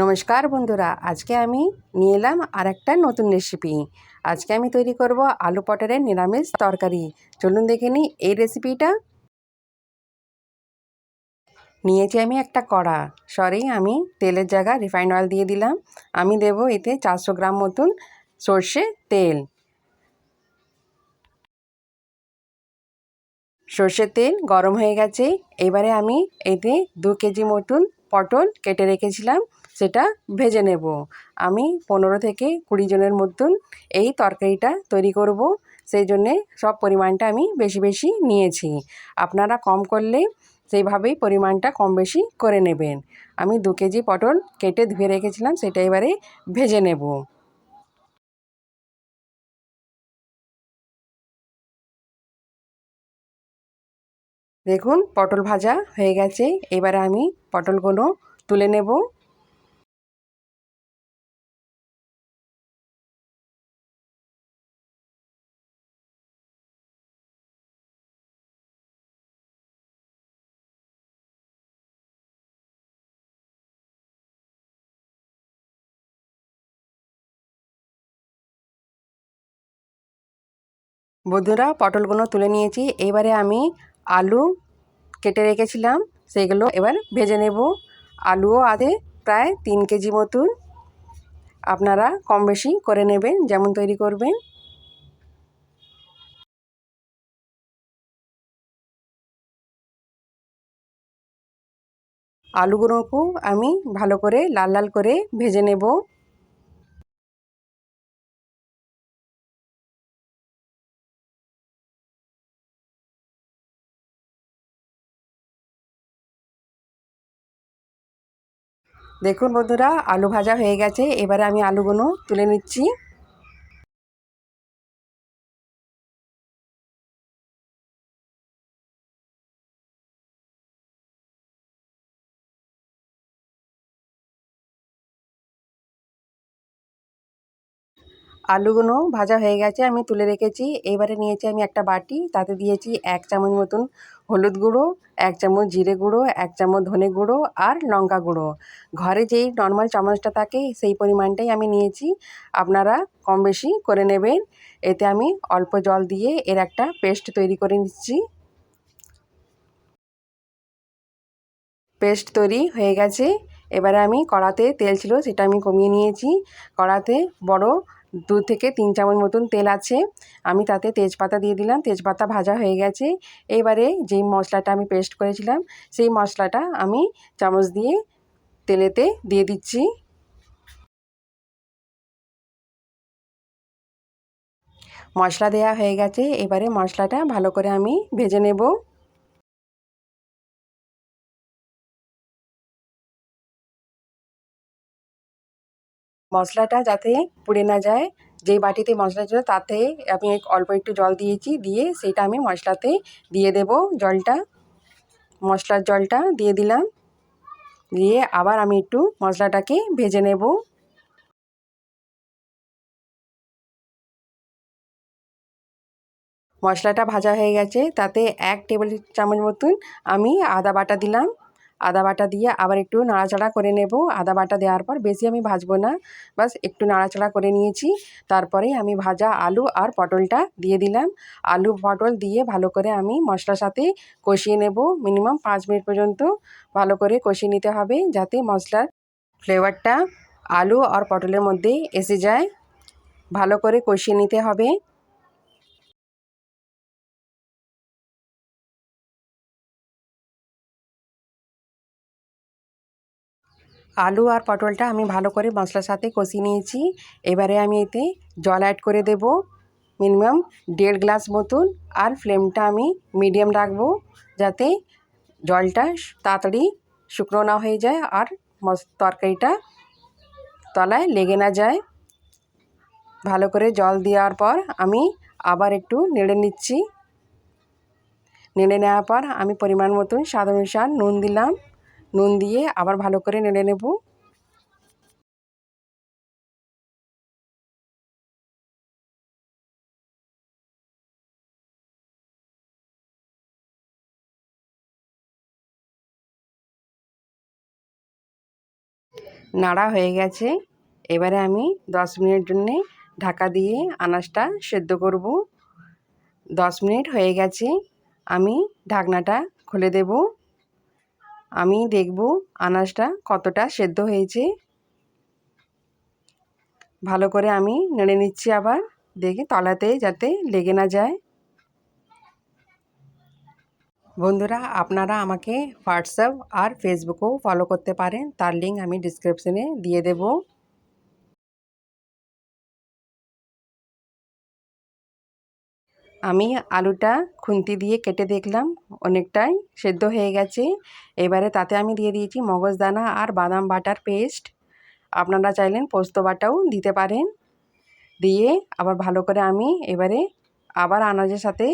নমস্কার বন্ধুরা, আজকে আমি নিয়ে এলাম আর একটা নতুন রেসিপি আজকে আমি তৈরি করব আলু পটলের নিরামিষ তরকারি। চলুন দেখে নিই এই রেসিপিটা নিয়েছি আমি একটা কড়া। সরি, আমি তেলের জায়গা রিফাইন্ড অয়েল দিয়ে দিলাম। আমি দেব এতে চারশো গ্রাম মতন সর্ষে তেল। সর্ষের তেল গরম হয়ে গেছে। এবারে আমি এতে দু কেজি মতন পটল কেটে রেখেছিলাম, সেটা ভেজে নেব। আমি পনেরো থেকে কুড়ি জনের মতন এই তরকারিটা তৈরি করব, সেই জন্যে সব পরিমাণটা আমি বেশি বেশি নিয়েছি। আপনারা কম করলে সেইভাবেই পরিমাণটা কম বেশি করে নেবেন। আমি দু কেজি পটল কেটে ধুয়ে রেখেছিলাম, সেটা এবারে ভেজে নেব। দেখুন, পটল ভাজা হয়ে গেছে। এবারে আমি পটলগুলো তুলে নেব। বন্ধুরা, পটলগুলো তুলে নিয়েছি। এবারে আমি আলু কেটে রেখেছিলাম, সেগুলো এবার ভেজে নেব। আলুও আদে প্রায় তিন কেজি মতন। আপনারা কম বেশি করে নেবেন, যেমন তৈরি করবেন। আলুগুলোকেও আমি ভালো করে লাল লাল করে ভেজে নেব। দেখুন বন্ধুরা আলু ভাজা হয়ে গেছে। এবারে আমি আলুগুলো তুলে নিচ্ছি। আলুগুলো ভাজা হয়ে গেছে, আমি তুলে রেখেছি। এবারে নিয়েছি আমি একটা বাটি, তাতে দিয়েছি এক চামচ মতন হলুদ গুঁড়ো, এক চামচ জিরে গুঁড়ো, এক চামচ ধনে গুঁড়ো আর লঙ্কা গুঁড়ো। ঘরে যেই নর্মাল চামচটা থাকে, সেই পরিমাণটাই আমি নিয়েছি। আপনারা কম বেশি করে নেবেন। এতে আমি অল্প জল দিয়ে এর একটা পেস্ট তৈরি করে নিচ্ছি। পেস্ট তৈরি হয়ে গেছে। এবারে আমি কড়াতে তেল ছিল, সেটা আমি কমিয়ে নিয়েছি। কড়াতে বড় দু থেকে তিন চামচ মতন তেল আছে। আমি তাতে তেজপাতা দিয়ে দিলাম। তেজপাতা ভাজা হয়ে গেছে। এবারে যেই মশলাটা আমি পেস্ট করেছিলাম, সেই মশলাটা আমি চামচ দিয়ে তেলেতে দিয়ে দিচ্ছি। মশলা দেয়া হয়ে গেছে। এবারে মশলাটা ভালো করে আমি ভেজে নেব। মশলাটা যাতে পুড়ে না যায়। যেই বাটিতে মশলা ছিল তাতে আমি অল্প একটু জল দিয়েছি, দিয়ে সেটা আমি মশলাতে দিয়ে দেব জলটা। মশলার জলটা দিয়ে দিলাম। দিয়ে আবার আমি একটু মশলাটাকে ভেজে নেব। মশলাটা ভাজা হয়ে গেছে, তাতে এক টেবিল চামচ মতন আমি আদা বাটা দিলাম। আদা বাটা দিয়ে আবার একটু নাড়াচাড়া করে নেব। আদা বাটা দেওয়ার পর বেশি আমি ভাজবো না। বাস, একটু নাড়াচাড়া করে নিয়েছি। তারপরে আমি ভাজা আলু আর পটলটা দিয়ে দিলাম। আলু, পটল দিয়ে ভালো করে আমি মশলার সাথে কষিয়ে নেব। মিনিমাম পাঁচ মিনিট পর্যন্ত ভালো করে কষিয়ে নিতে হবে যাতে মশলার ফ্লেভারটা আলু আর পটলের মধ্যে এসে যায়। ভালো করে কষিয়ে নিতে হবে। আলু আর পটলটা আমি ভালো করে মশলার সাথে কষিয়ে নিয়েছি। এবারে আমি এতে জল অ্যাড করে দেব। মিনিমাম দেড় গ্লাস মতন আর ফ্লেমটা আমি মিডিয়াম রাখব যাতে জলটা তাড়াতাড়ি শুকনো না হয়ে যায় আর তরকারিটা তলায় লেগে না যায়। ভালো করে জল দেওয়ার পর আমি আবার একটু নেড়ে নিচ্ছি। নেড়ে নেওয়ার পর আমি পরিমাণ মতন স্বাদ অনুসার নুন দিলাম। নুন দিয়ে আবার ভালো করে নেড়ে নেব। নাড়া হয়ে গেছে। এবারে আমি দশ মিনিট জন্যে ঢাকা দিয়ে আনাজটা সেদ্ধ করব। দশ মিনিট হয়ে গেছে। আমি ঢাকনাটা খুলে দেব। আমি দেখব আনাজটা কতটা সেদ্ধ হয়েছে। ভালো করে আমি নেড়ে নিচ্ছি আবার, দেখি তলাতে যাতে লেগে না যায়। বন্ধুরা, আপনারা আমাকে হোয়াটসঅ্যাপ আর ফেসবুকেও ফলো করতে পারেন, তার লিঙ্ক আমি ডিসক্রিপশনে দিয়ে দেব। আমি আলুটা খুন্তি দিয়ে কেটে দেখলাম, অনেকটাই সেদ্ধ হয়ে গেছে। এবারে তাতে আমি দিয়ে দিয়েছি মগজদানা আর বাদাম বাটার পেস্ট। আপনারা চাইলেন পোস্ত বাটাও দিতে পারেন। দিয়ে আবার ভালো করে আমি এবারে আবার আনাজের সাথে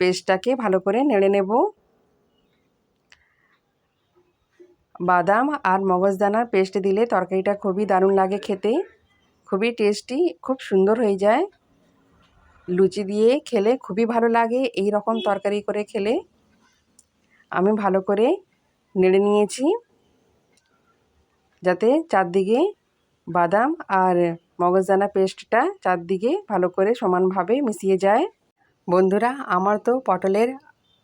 পেস্টটাকে ভালো করে নেড়ে নেব। বাদাম আর মগজদানার পেস্ট দিলে তরকারিটা খুবই দারুণ লাগে খেতে। খুবই টেস্টি খুব সুন্দর হয়ে যায়। লুচি দিয়ে খেলে খুবই ভালো লাগে। এই রকম তরকারি করে খেলে আমি ভালো করে নেড়ে নিয়েছি। যাতে চারদিকে বাদাম আর মগজদানা পেস্টটা চারদিকে ভালো করে সমানভাবে মিশিয়ে যায়। বন্ধুরা, আমার তো পটলের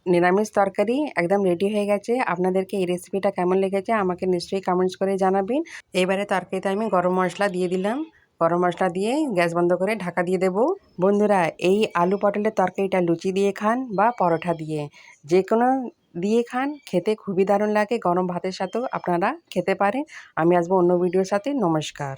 নিরামিষ তরকারি একদম রেডি হয়ে গেছে। আপনাদেরকে এই রেসিপিটা কেমন লেগেছে আমাকে নিশ্চয়ই কমেন্টস করে জানাবেন। এবারে তরকারিতে আমি গরম মশলা দিয়ে দিলাম। গরম মশলা দিয়ে গ্যাস বন্ধ করে ঢাকা দিয়ে দেব। বন্ধুরা, এই আলু পটলের তরকারিটা লুচি দিয়ে খান বা পরোটা দিয়ে। যে কোনো দিয়ে খান, খেতে খুবই দারুণ লাগে। গরম ভাতের সাথেও আপনারা খেতে পারেন। আমি আসব অন্য ভিডিওর সাথে। নমস্কার।